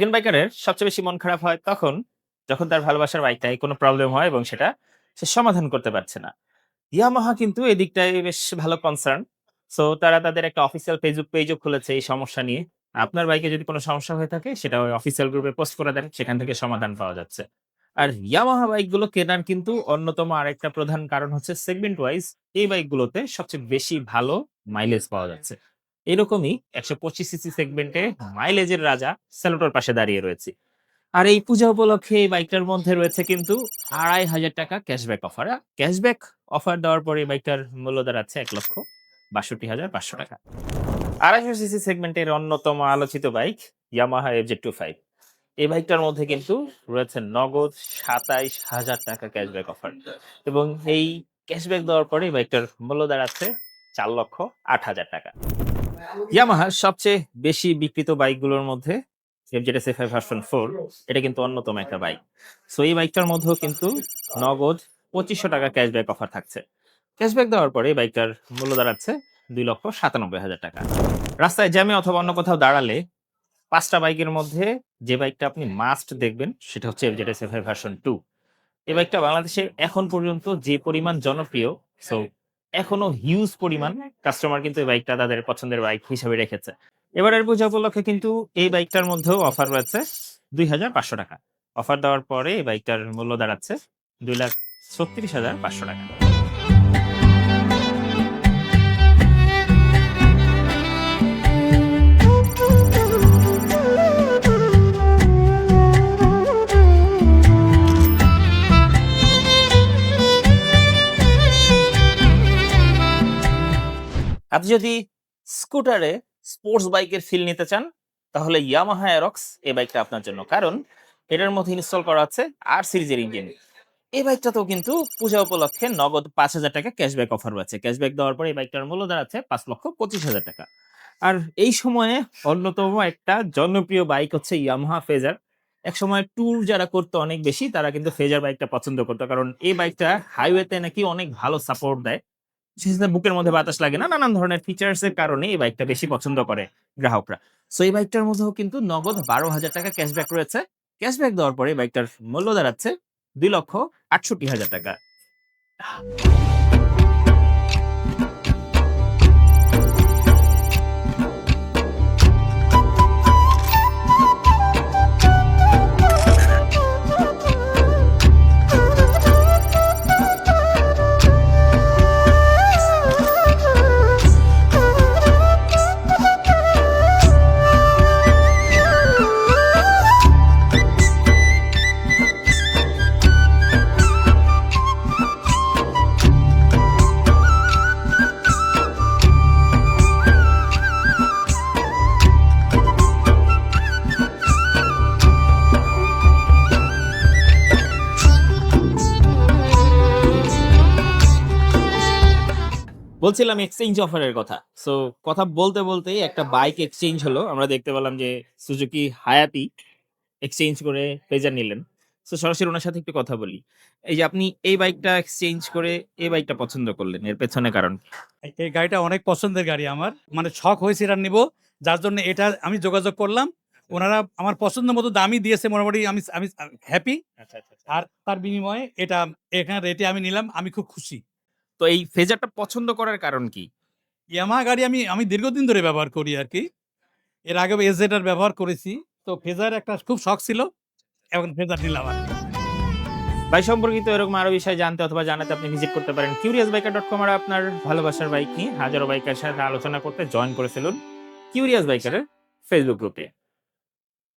একজন বাইকারের সবচেয়ে বেশি মন খারাপ হয় তখন যখন তার ভালোবাসার বাইকটায় কোনো প্রবলেম হয় এবং সেটা সে সমাধান করতে পারছে না। ইয়ামাহা কিন্তু এদিকটায় বেশ ভালো কনসার্ন সো তারা তাদের একটা অফিসিয়াল ফেসবুক পেজও খুলেছে এই সমস্যা নিয়ে। আপনার বাইকে যদি কোনো সমস্যা হয়ে থাকে সেটা ওই অফিসিয়াল গ্রুপে পোস্ট করে দেন, সেখান থেকে সমাধান পাওয়া যাচ্ছে। আর ইয়ামাহা বাইকগুলো কেনার কিন্তু অন্যতম আরেকটা প্রধান কারণ হচ্ছে সেগমেন্ট ওয়াইজ এই বাইকগুলোতে সবচেয়ে বেশি ভালো মাইলেজ পাওয়া যাচ্ছে। এরকমই একশো পঁচিশ সিসি সেগমেন্টে মাইলেজের রাজা সেলোটোর পাশে দাঁড়িয়ে রয়েছে। আর এই পূজা উপলক্ষে এই বাইকটার মধ্যে রয়েছে কিন্তু আড়াই হাজার টাকা ক্যাশব্যাক অফার ক্যাশব্যাক অফার দেওয়ার পরে এই বাইকটার মূল্য দাঁড়াচ্ছে এক লক্ষ বাষট্টি হাজার পাঁচশো টাকা। আড়াইশো সিসি সেগমেন্টের অন্যতম আলোচিত bike Yamaha F two five এই বাইকটার মধ্যে কিন্তু রয়েছে নগদ সাতাইশ হাজার টাকা ক্যাশব্যাক অফার এবং এই ক্যাশব্যাক দেওয়ার পরে এই বাইকটার মূল্য দাঁড়াচ্ছে চার লক্ষ আট হাজার টাকা। ইয়ামাহার সবচেয়ে বেশি বিক্রিত বাইকগুলোর মধ্যে FZ S five version four এটা কিন্তু অন্যতম একটা বাইক সো এই বাইকটার মধ্যেও কিন্তু নগদ পঁচিশশো টাকা ক্যাশব্যাক অফার থাকছে। ক্যাশব্যাক দেওয়ার পরে বাইকটার মূল্য দাঁড়াচ্ছে দুই লক্ষ সাতানব্বই হাজার টাকা। রাস্তায় জ্যামে অথবা অন্য কোথাও দাঁড়ালে পাঁচটা বাইকের মধ্যে যে বাইকটা আপনি মাস্ট দেখবেন, সেটা হচ্ছে FZ S five version two এই বাইকটা বাংলাদেশে এখন পর্যন্ত যে পরিমাণ জনপ্রিয় সো এখনও হিউজ পরিমাণ কাস্টমার কিন্তু এই বাইকটা তাদের পছন্দের বাইক হিসেবে রেখেছে। এবারের পূজা উপলক্ষে কিন্তু এই বাইকটার মধ্যেও অফার রয়েছে দুই হাজার পাঁচশো টাকা। অফার দেওয়ার পরে এই বাইকটার মূল্য দাঁড়াচ্ছে দুই লাখ ছত্রিশ হাজার পাঁচশো টাকা। আপনি যদি স্কুটারে স্পোর্টস বাইকের ফিল নিতে চান, তাহলে ইয়ামাহা অ্যারক্স এই বাইকটা আপনার জন্য। কারণ এটার মধ্যে ইনস্টল করা আছে আর সিরিজের ইঞ্জিন এই বাইকটাতেও কিন্তু পূজা উপলক্ষে নগদ পাঁচ হাজার টাকা ক্যাশব্যাক অফার আছে ক্যাশব্যাক দেওয়ার পরে এই বাইকটার মূল্য দাঁড়াচ্ছে পাঁচ লক্ষ পঁচিশ হাজার টাকা। আর এই সময়ে অন্যতম একটা জনপ্রিয় বাইক হচ্ছে ইয়ামাহা ফেজার এক সময় ট্যুর যারা করতো অনেক বেশি, তারা কিন্তু ফেজার বাইকটা পছন্দ করতো। কারণ এই বাইকটা হাইওয়েতে নাকি অনেক ভালো সাপোর্ট দেয়। করে বুকের মধ্যে বাতাস লাগে না, নানান ধরনের ফিচার্স এর কারণে এই বাইকটা বেশি পছন্দ করে গ্রাহকরা। সো এই বাইকটার মধ্যেও কিন্তু নগদ বারো হাজার টাকা ক্যাশব্যাক রয়েছে। ক্যাশব্যাক দেওয়ার পরে বাইকটার মূল্য দাঁড়াচ্ছে দুই লক্ষ আটষট্টি হাজার টাকা। বলছিলাম এক্সচেঞ্জ অফারের কথা। সো কথা বলতে বলতেই একটা বাইক এক্সচেঞ্জ হলো। আমরা দেখতে পেলাম যে সুজুকি হায়াতি এক্সচেঞ্জ করে পেজার নিলেন। সো সরাসরি ওনার সাথে একটু কথা বলি। এই যে আপনি এই বাইকটা এক্সচেঞ্জ করে এই বাইকটা পছন্দ করলেন এর পেছনে কারণ এই- গাড়িটা অনেক পছন্দের গাড়ি আমার। মানে শখ হয়েছে এটা নিব। যার জন্য এটা আমি যোগাযোগ করলাম। ওনারা আমার পছন্দ মতো দামই দিয়েছে মোটামুটি আমি আমি হ্যাপি আর তার বিনিময়ে এটা এখানে রেটে আমি নিলাম। আমি খুব খুশি। তো এই ফেজারটা পছন্দ করার কারণ কি? ইয়ামা গাড়ি আমি আমি দীর্ঘদিন ধরে ব্যবহার করি আর কি। এর আগে এজেটার ব্যবহার করেছি। তো ফেজার একটা খুব শখ ছিল এখন ফেজার নিলাম আর। বাইক সম্পর্কিত এরকম আরও বিষয় জানতে অথবা জানাতে আপনি ভিজিট করতে পারেন। কিউরিয়াস বাইকার ডট কম আর আপনার ভালোবাসার বাইক নিয়ে হাজারো বাইকের সাথে আলোচনা করতে জয়েন করে ফেলুন কিউরিয়াস বাইকারের ফেসবুক গ্রুপে